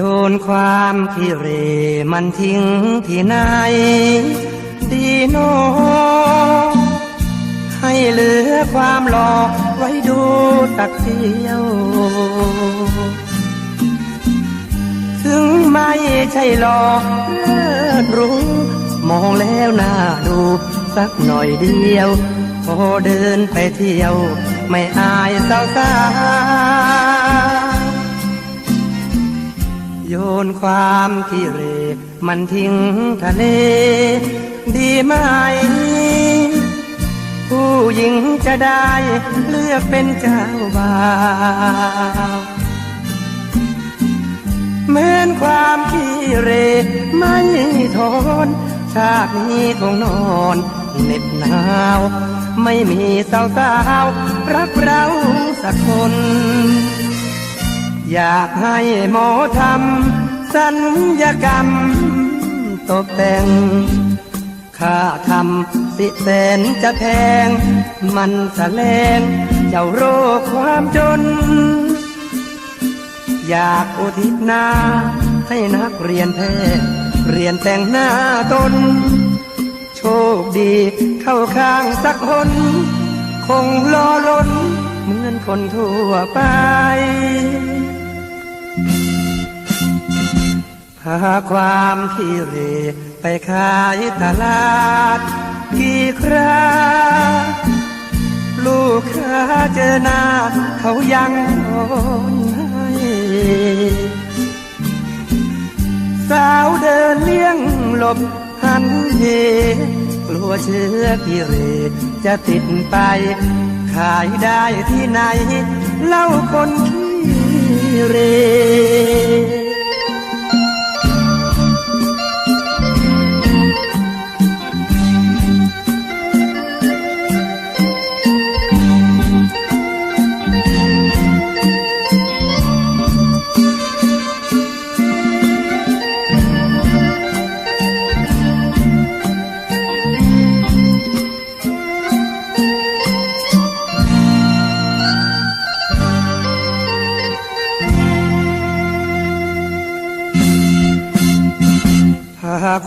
โยนความขี้เหรมันทิ้งที่ไหนดีโนให้เหลือความหลอกูตักเสียว ถึงไม่ใช่หลอกเลิศรู้ มองแล้วน่าดูสักหน่อยเดียว พอเดินไปเที่ยว ไม่อายสาวสาวโยนความขี้เรมันทิ้งทะเล ดีไหม ผู้หญิงจะได้เลือกเป็นเจ้าบ่าวเหมือนความขี้เรไม่ทน ชาตินี้คงนอนเหน็บหนาว ไม่มีสาวสาวรักเราสักคน อยากให้หมอทำสัญญกรรมตกแต่ง ค่าทำสิแสนจะแพง มันแสลง เจ้าโรคความจน อยากอุทิศหน้าให้นักเรียนแพทย์เรียนแต่งหน้าตน โชคดีเข้าข้างสักคน คงรอล้นเหมือนคนทั่วไป พาความขี้เรไปขายตลาดกี่คราลูกค้าเจอหน้าเขายังโอนให้สาวเดินเลี้ยงหลบหันเหกลัวเชื้อกิเลสจะติดไป ขายได้ที่ไหน เล่าคนขี้เร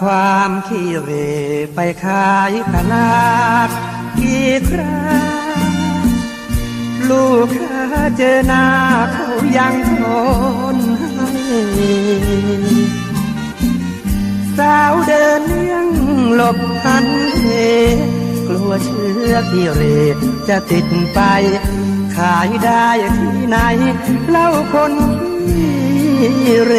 ความขี้เรไปขายตลาดกี่ครั้งลูกค้าเจอหน้าเขายังทนให้สาวเดินเลี้ยงหลบหันเหกลัวเชื้อขี้เรจะติดไป ขายได้ที่ไหนเล่าคนขี้เร